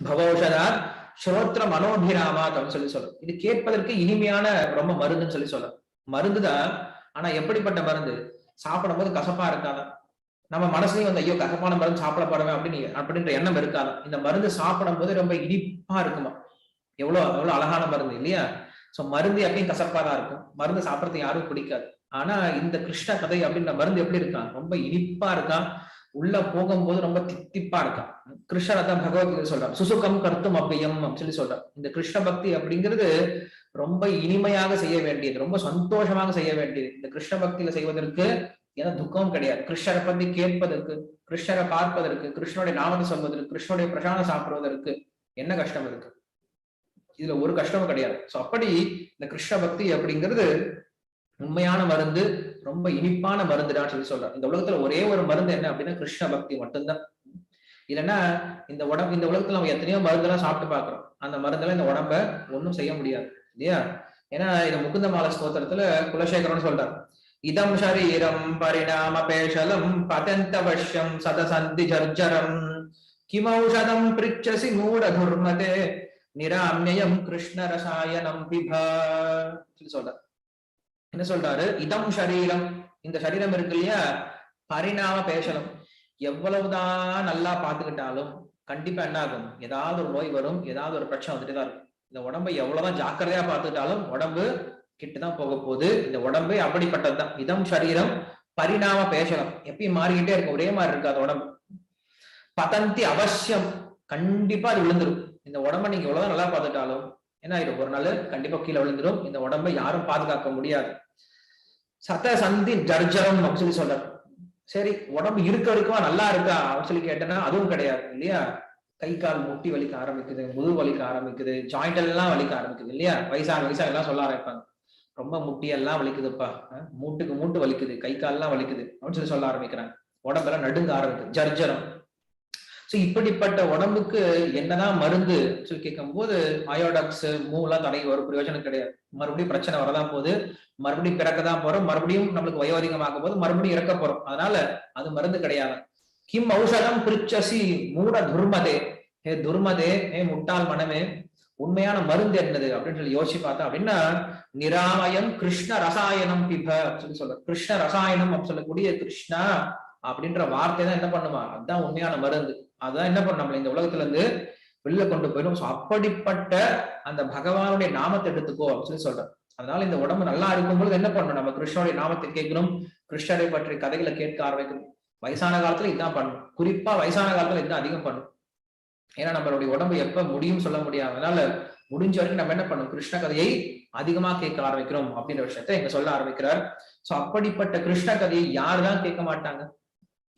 பவோஷதாத் ஸ்ரோத்ர மனோபிராமாத் அப்படின்னு சொல்லி சொல்லும் இது கேட்பதற்கு இனிமையான ரொம்ப மருந்துன்னு சொல்லி சொல்றோம் மருந்துதான் ஆனா எப்படிப்பட்ட மருந்து? சாப்பிடும் போது கசப்பா இருக்காத? நம்ம மனசுலயும் வந்து ஐயோ கசப்பான மருந்து சாப்பிட போறவே அப்படின்னு அப்படின்ற எண்ணம் இருக்காது? இந்த மருந்து சாப்பிடும் போது ரொம்ப இனிப்பா இருக்குமா? எவ்வளவு எவ்வளவு அழகான மருந்து இல்லையா? சோ மருந்து எப்பயும் கசப்பா தான் இருக்கும். மருந்து சாப்பிடறது யாரும் பிடிக்காது. ஆனா இந்த கிருஷ்ண கதை அப்படின்ற மருந்து எப்படி இருக்கான் ரொம்ப இனிப்பா இருக்கான் உள்ள போகும்போது ரொம்ப தித்திப்பா இருக்கான் கிருஷ்ணரை தான் பகவத்கீதை சொல்றான் சுசுகம் கருத்தும் அப்பியம் அப்படின்னு சொல்லி சொல்றான் இந்த கிருஷ்ண பக்தி அப்படிங்கிறது ரொம்ப இனிமையாக செய்ய வேண்டியது ரொம்ப சந்தோஷமாக செய்ய வேண்டியது. இந்த கிருஷ்ண பக்தியில செய்வதற்கு ஏன்னா துக்கம் கிடையாது. கிருஷ்ணரை பத்தி கேட்பதற்கு கிருஷ்ணரை பார்ப்பதற்கு கிருஷ்ணனுடைய நாமத்தை சொல்வதற்கு கிருஷ்ணனுடைய பிரசாதம் சாப்பிடுவதற்கு என்ன கஷ்டம் இருக்கு? இதுல ஒரு கஷ்டமும் கிடையாது. சோ அப்படி இந்த கிருஷ்ண பக்தி அப்படிங்கிறது உண்மையான மருந்து ரொம்ப இனிப்பான மருந்துடான்னு சொல்லி சொல்றார். இந்த உலகத்துல ஒரே ஒரு மருந்து என்ன அப்படின்னா கிருஷ்ண பக்தி மட்டும்தான். இல்லைன்னா இந்த உடம்பு இந்த உலகத்துல நம்ம எத்தனையோ மருந்தெல்லாம் சாப்பிட்டு பாக்குறோம் அந்த மருந்தெல்லாம் இந்த உடம்ப ஒன்னும் செய்ய முடியாது. இல்லையா? ஏன்னா இந்த முகுந்த மால ஸ்தோத்திரத்துல குலசேகரம்னு சொல்றாரு. இதம் சரீரம் பரிணாம பேஷலம் பதந்தவஷ்யம் சதசந்தி ஜர்ஜரம். கிமௌஷதம் பிரிச்சசி மூட துர்மதே. நிராமியம் கிருஷ்ண ரசாயனம் பிபா சொல்லி சொல்றார். என்ன சொல்றாரு? இதம் சரீரம். இந்த சரீரம் இருக்கு இல்லையா? பரிணாம பேசலம் எவ்வளவுதான் நல்லா பாத்துக்கிட்டாலும் கண்டிப்பா என்ன ஆகும்? ஏதாவது ஒரு நோய் வரும் ஏதாவது ஒரு பிரச்சனை வந்துட்டு தான் இருக்கும். இந்த உடம்பை எவ்வளவுதான் ஜாக்கிரதையா பார்த்துக்கிட்டாலும் உடம்பு கிட்டதான் போக போகுது. இந்த உடம்பே அப்படிப்பட்டதுதான் இதம் சரீரம் பரிணாம பேசலம் எப்பயும் மாறிக்கிட்டே இருக்கும். ஒரே மாதிரி இருக்காது உடம்பு. பதந்தி அவசியம். கண்டிப்பா அது விழுந்துரும். இந்த உடம்ப நீங்க எவ்வளவுதான் நல்லா பார்த்துட்டாலும் என்ன ஆயிடும்? ஒரு நாள் கண்டிப்பா கீழே விழுந்துரும். இந்த உடம்பை யாரும் பாதுகாக்க முடியாது. சத சந்தி ஜர்ஜரம் அப்படின்னு சொல்லி சொல்ற சரி உடம்பு இருக்க இருக்கவா நல்லா இருக்கா? அப்படின்னு சொல்லி கேட்டேன்னா அதுவும் கிடையாது இல்லையா? கை கால் முட்டி வலிக்க ஆரம்பிக்குது முது வலிக்க ஆரம்பிக்குது ஜாயிண்ட் எல்லாம் வலிக்க ஆரம்பிக்குது இல்லையா? வயசாக வயசாக எல்லாம் சொல்ல ஆரம்பிப்பாங்க. ரொம்ப முட்டியெல்லாம் வலிக்குதுப்பா மூட்டுக்கு மூட்டு வலிக்குது கை கால்லாம் வலிக்குது அப்படின்னு சொல்லி சொல்ல ஆரம்பிக்கிறாங்க. உடம்பெல்லாம் நடுங்க ஆரம்பிக்குது ஜர்ஜரம். சோ இப்படிப்பட்ட உடம்புக்கு என்னதான் மருந்து சொல்லி கேட்கும் போது அயோடாக்ஸ் மூலாம் தடை ஒரு பிரயோஜனம் கிடையாது. மறுபடியும் பிரச்சனை வரதான் போகுது. மறுபடியும் பிறக்க தான் போறோம். மறுபடியும் நம்மளுக்கு வயோதிகமாகும் போது மறுபடியும் இறக்க போறோம். அதனால அது மருந்து கிடையாது. கிம் ஔஷதம் பிரிச்சசி மூட துர்மதே. ஹே துர்மதே ஹே முட்டாள் மனமே உண்மையான மருந்து என்னது அப்படின்னு சொல்லி யோசிச்சு பார்த்தா அப்படின்னா நிராமயம் கிருஷ்ண ரசாயனம் பிப அப்படின்னு சொல்ற கிருஷ்ண ரசாயனம் அப்படின்னு சொல்லக்கூடிய கிருஷ்ணா அப்படின்ற வார்த்தை தான் என்ன பண்ணுமா? அதுதான் உண்மையான மருந்து. அதான் என்ன பண்ணும் நம்மள இந்த உலகத்துல இருந்து வெளில கொண்டு போயிடும். அப்படிப்பட்ட அந்த பகவானுடைய நாமத்தை எடுத்துக்கோ அப்படின்னு சொல்லி சொல்றேன். அதனால இந்த உடம்பு நல்லா இருக்கும்போது என்ன பண்ணணும்? நம்ம கிருஷ்ணனுடைய நாமத்தை கேட்கணும் கிருஷ்ணரை பற்றி கதைகளை கேட்க ஆரம்பிக்கணும் வயசான காலத்துல இதுதான் பண்ணணும் குறிப்பா வயசான காலத்துல இதுதான் அதிகம் பண்ணும். ஏன்னா நம்மளுடைய உடம்பு எப்ப முடியும் சொல்ல முடியாது அதனால முடிஞ்ச வரைக்கும் நம்ம என்ன பண்ணணும்? கிருஷ்ண கதையை அதிகமா கேட்க ஆரம்பிக்கிறோம் அப்படின்ற விஷயத்த இங்க சொல்ல ஆரம்பிக்கிறார். சோ அப்படிப்பட்ட கிருஷ்ண கதையை யாருதான் கேட்க மாட்டாங்க?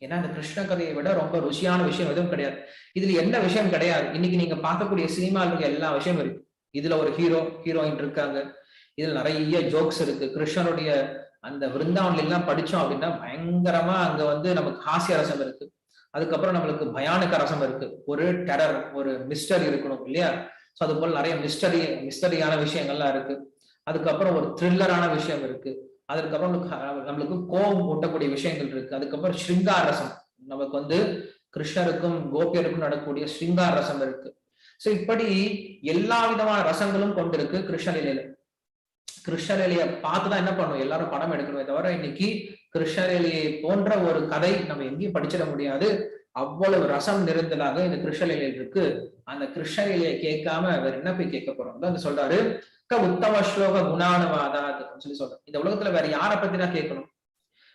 ஏன்னா அந்த கிருஷ்ண கதையை விட ரொம்ப ருசியான விஷயம் எதுவும் கிடையாது. இதுல என்ன விஷயம் கிடையாது. இன்னைக்கு நீங்க பார்க்கக்கூடிய சினிமாவில் இருக்க எல்லா விஷயமும் இருக்கு. இதுல ஒரு ஹீரோ ஹீரோயின் இருக்காங்க. இதுல நிறைய ஜோக்ஸ் இருக்கு. கிருஷ்ணனுடைய அந்த விருந்தாவனில் எல்லாம் படிச்சோம் அப்படின்னா பயங்கரமா அங்க வந்து நமக்கு ஹாசிய ரசம் இருக்கு. அதுக்கப்புறம் நம்மளுக்கு பயானுக்க ரசம் இருக்கு. ஒரு டெரர் ஒரு மிஸ்டரி இருக்கணும் இல்லையா? ஸோ அது போல நிறைய மிஸ்டரி மிஸ்டரியான விஷயங்கள்லாம் இருக்கு. அதுக்கப்புறம் ஒரு த்ரில்லரான விஷயம் இருக்கு. அதுக்கப்புறம் நம்மளுக்கு கோபம் ஊட்டக்கூடிய விஷயங்கள் இருக்கு. அதுக்கப்புறம் ஸ்ருங்கார ரசம். நமக்கு வந்து கிருஷ்ணருக்கும் கோபியருக்கும் நடக்கக்கூடிய ஸ்ருங்கார ரசம் இருக்கு. சோ இப்படி எல்லா விதமான ரசங்களும் கொண்டிருக்கு கிருஷ்ணலீலையில கிருஷ்ணலீலைய பார்த்துதான் என்ன பண்ணும்? எல்லாரும் படம் எடுக்கணுமே தவிர இன்னைக்கு கிருஷ்ணலீலையை போன்ற ஒரு கதை நம்ம எங்கேயும் படிச்சிட முடியாது. அவ்வளவு ரசம் நிறைந்ததாக இந்த கிருஷ்ணலீலையில் இருக்கு. அந்த கிருஷ்ணலீலையை கேட்காம வேற என்ன போய் கேட்க போறோம்? தான் சொல்றாரு. க உத்தம ஸ்லோக குணானுவாதாத் சொல்லி சொல்றேன் இந்த உலகத்துல வேற யாரை பத்தி தான் கேட்கணும்?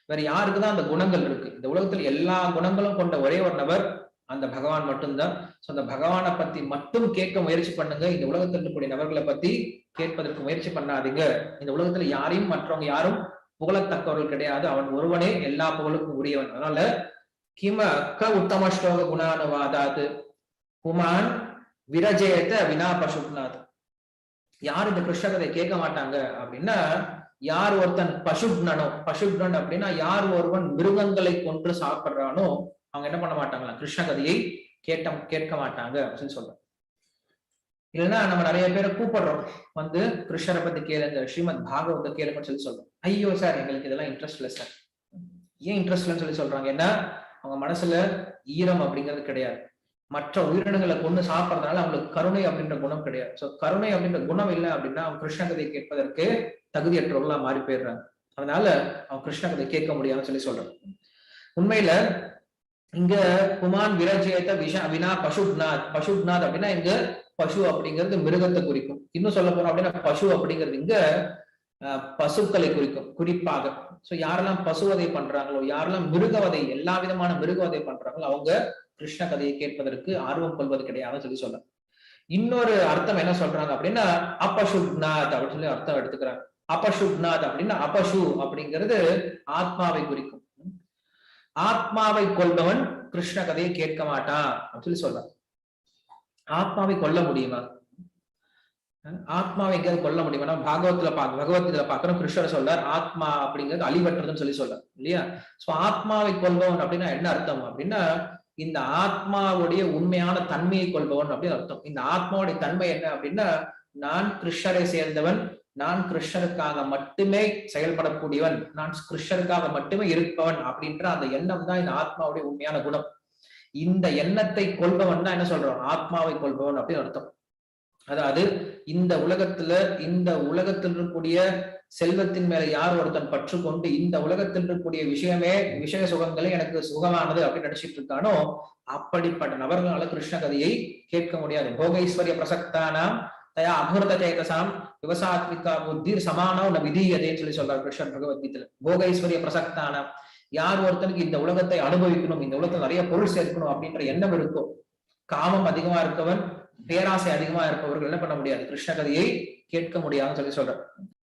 வேற யாருக்குதான் அந்த குணங்கள் இருக்கு? இந்த உலகத்துல எல்லா குணங்களும் கொண்ட ஒரே ஒரு நபர் அந்த பகவான் மட்டும்தான். சோ அந்த பகவானை பத்தி மட்டும் கேட்க முயற்சி பண்ணுங்க. இந்த உலகத்தில் இருக்கக்கூடிய நபர்களை பத்தி கேட்பதற்கு முயற்சி பண்ணாதீங்க. இந்த உலகத்துல யாரையும் மற்றவங்க யாரும் புகழத்தக்கவர்கள் கிடையாது. அவன் ஒருவனே எல்லா புகழுக்கும் உரியவன். அதனால கிம க உத்தம ஸ்லோக குணானுவாதாது குமான் விரஜயத்த வினா பசுப்நாத் யார் இந்த கிருஷ்ணகதை கேட்க மாட்டாங்க அப்படின்னா யார் ஒருத்தன் பசுப்னனோ பசுப்னன் அப்படின்னா யார் ஒருவன் மிருகங்களை கொன்று சாப்பிடுறானோ அவங்க என்ன பண்ண மாட்டாங்களா கிருஷ்ண கதையை கேட்ட கேட்க மாட்டாங்க அப்படின்னு சொல்றேன் இல்லைன்னா நம்ம நிறைய பேரை கூப்பிடுறோம். வந்து கிருஷ்ணரை பத்தி கேளுங்க ஸ்ரீமத் பாகவத கேளுங்கன்னு சொல்லி சொல்றோம். ஐயோ சார் எங்களுக்கு இதெல்லாம் இன்ட்ரெஸ்ட் இல்லை சார். ஏன் இன்ட்ரெஸ்ட் இல்லைன்னு சொல்லி சொல்றாங்க? ஏன்னா அவங்க மனசுல ஈரம் அப்படிங்கிறது கிடையாது. மற்ற உயிரினங்களை கொண்டு சாப்பிட்றதுனால அவங்களுக்கு கருணை அப்படின்ற குணம் கிடையாது. ஸோ கருணை அப்படின்ற குணம் இல்லை அப்படின்னா அவங்க கிருஷ்ண கதை கேட்பதற்கு தகுதியற்றவர்களா மாறி போயிடுறாங்க. அதனால அவன் கிருஷ்ண கதை கேட்க முடியாதுன்னு சொல்லி சொல்றான் உண்மையில இங்க குமான் விரஜயத்த விஷ வினா பசுப்நாத் பசுப்நாத் அப்படின்னா இங்க பசு அப்படிங்கிறது மிருகத்தை குறிக்கும். இன்னும் சொல்ல போறோம் அப்படின்னா பசு அப்படிங்கிறது இங்க பசுக்களை குறிக்கும் குறிப்பாக. சோ யாரெல்லாம் பசுவதை பண்றாங்களோ யாரெல்லாம் மிருகவதை எல்லா விதமான மிருகவதை பண்றாங்களோ அவங்க கிருஷ்ண கதையை கேட்பதற்கு ஆர்வம் கொள்வது கிடையாதுன்னு சொல்லி சொல்ல இன்னொரு அர்த்தம் என்ன சொல்றாங்க அப்படின்னா அபசுப்நாத் அப்படின்னு சொல்லி அர்த்தம் எடுத்துக்கிறாங்க. அபசுப்நாத் அப்படின்னா அபசு அப்படிங்கிறது ஆத்மாவை குறிக்கும். ஆத்மாவை கொள்பவன் கிருஷ்ண கதையை கேட்க மாட்டான் அப்படின்னு சொல்லி சொல்றான் ஆத்மாவை கொல்ல முடியுமா? ஆத்மாவை எங்கேயாவது கொல்ல முடியுமா நம்ம பாகவத்துல பாக்க பகவத்கீதையில பாக்குறோம் கிருஷ்ணர் சொல்றார் ஆத்மா அப்படிங்கிறது அழிவற்றதுன்னு சொல்லி சொல்றார் இல்லையா? சோ ஆத்மாவை கொள்பவன் அப்படின்னா என்ன அர்த்தம் அப்படின்னா இந்த ஆத்மாவுடைய உண்மையான தன்மையை கொள்பவன் அப்படின்னு அர்த்தம். இந்த ஆத்மாவுடைய தன்மை என்ன அப்படின்னா நான் கிருஷ்ணரை சேர்ந்தவன் நான் கிருஷ்ணருக்காக மட்டுமே செயல்படக்கூடியவன் நான் கிருஷ்ணருக்காக மட்டுமே இருப்பவன் அப்படின்ற அந்த எண்ணம் தான் இந்த ஆத்மாவுடைய உண்மையான குணம். இந்த எண்ணத்தை கொள்பவன் தான் என்ன சொல்றோம்? ஆத்மாவை கொள்பவன் அப்படின்னு அர்த்தம். அதாவது இந்த உலகத்துல இந்த உலகத்தில் இருக்கக்கூடிய செல்வத்தின் மேல யார் ஒருத்தன் பற்று கொண்டு இந்த உலகத்தில் இருக்கக்கூடிய விஷயமே விஷய சுகங்களே எனக்கு சுகமானது அப்படின்னு நினைச்சிட்டு இருக்கானோ அப்படிப்பட்ட நபர்களால கிருஷ்ண கதையை கேட்க முடியாது. போகைஸ்வரிய பிரசக்தானாம் தயா அமிர்த சேதசாம் விவசாத்மிகா புத்திர் சமானோ ந விதீயதேன்னு சொல்லி சொல்றார் கிருஷ்ணன் பகவத்கீதையில. போகைஸ்வரிய பிரசக்தானாம் யார் ஒருத்தனுக்கு இந்த உலகத்தை அனுபவிக்கணும் இந்த உலகத்துல நிறைய பொருள் சேர்க்கணும் அப்படின்ற எண்ணம் இருக்கோ காமம் அதிகமா இருக்கவன் பேராசை அதிகமா இருப்பவர்கள் என்ன பண்ண முடியாது? கிருஷ்ண கதையை கேட்க முடியாதுன்னு சொல்லி சொல்றார்.